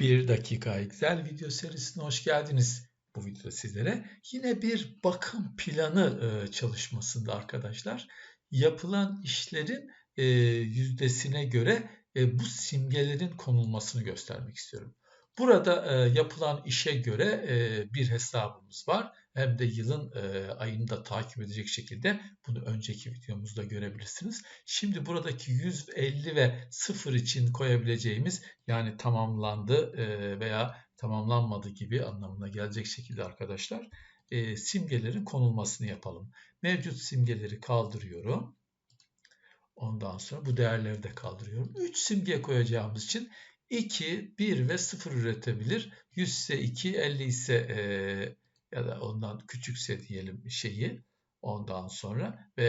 Bir dakika Excel video serisine hoş geldiniz. Bu videoda sizlere yine bir bakım planı e, çalışmasında arkadaşlar yapılan işlerin e, yüzdesine göre e, bu simgelerin konulmasını göstermek istiyorum. Burada e, yapılan işe göre e, bir hesabımız var. Hem de yılın e, ayını da takip edecek şekilde bunu önceki videomuzda görebilirsiniz. Şimdi buradaki 150 ve 0 için koyabileceğimiz yani tamamlandı e, veya tamamlanmadı gibi anlamına gelecek şekilde arkadaşlar e, simgelerin konulmasını yapalım. Mevcut simgeleri kaldırıyorum. Ondan sonra bu değerleri de kaldırıyorum. 3 simge koyacağımız için 2, 1 ve 0 üretebilir. 100 ise 2, 50 ise e, ya da ondan küçükse diyelim şeyi ondan sonra ve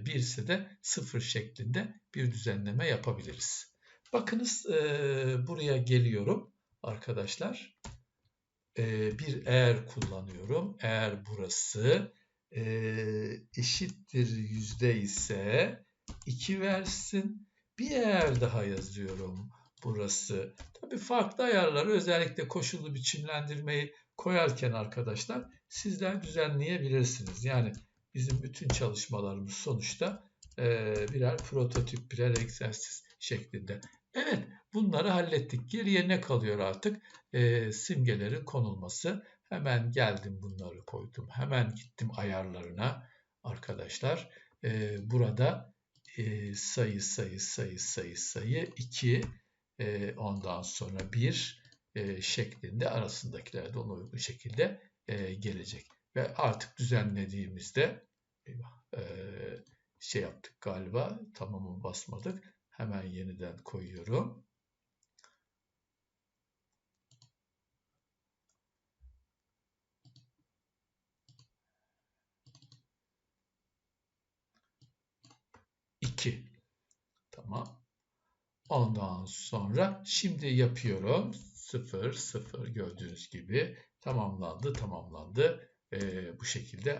e, 1 ise de 0 şeklinde bir düzenleme yapabiliriz. Bakınız e, buraya geliyorum arkadaşlar. E, bir eğer kullanıyorum. Eğer burası e, eşittir yüzde ise 2 versin. Bir eğer daha yazıyorum burası. Tabii farklı ayarları özellikle koşullu biçimlendirmeyi koyarken arkadaşlar sizler düzenleyebilirsiniz. Yani bizim bütün çalışmalarımız sonuçta e, birer prototip, birer egzersiz şeklinde. Evet bunları hallettik. Geriye ne kalıyor artık? E, simgelerin konulması. Hemen geldim bunları koydum. Hemen gittim ayarlarına arkadaşlar. E, burada e, sayı sayı sayı sayı sayı 2 e, ondan sonra 1 e, şeklinde arasındakiler de ona uygun şekilde e, gelecek. Ve artık düzenlediğimizde e, şey yaptık galiba tamamı basmadık. Hemen yeniden koyuyorum. Ondan sonra şimdi yapıyorum. 0 0 gördüğünüz gibi tamamlandı tamamlandı. Ee, bu şekilde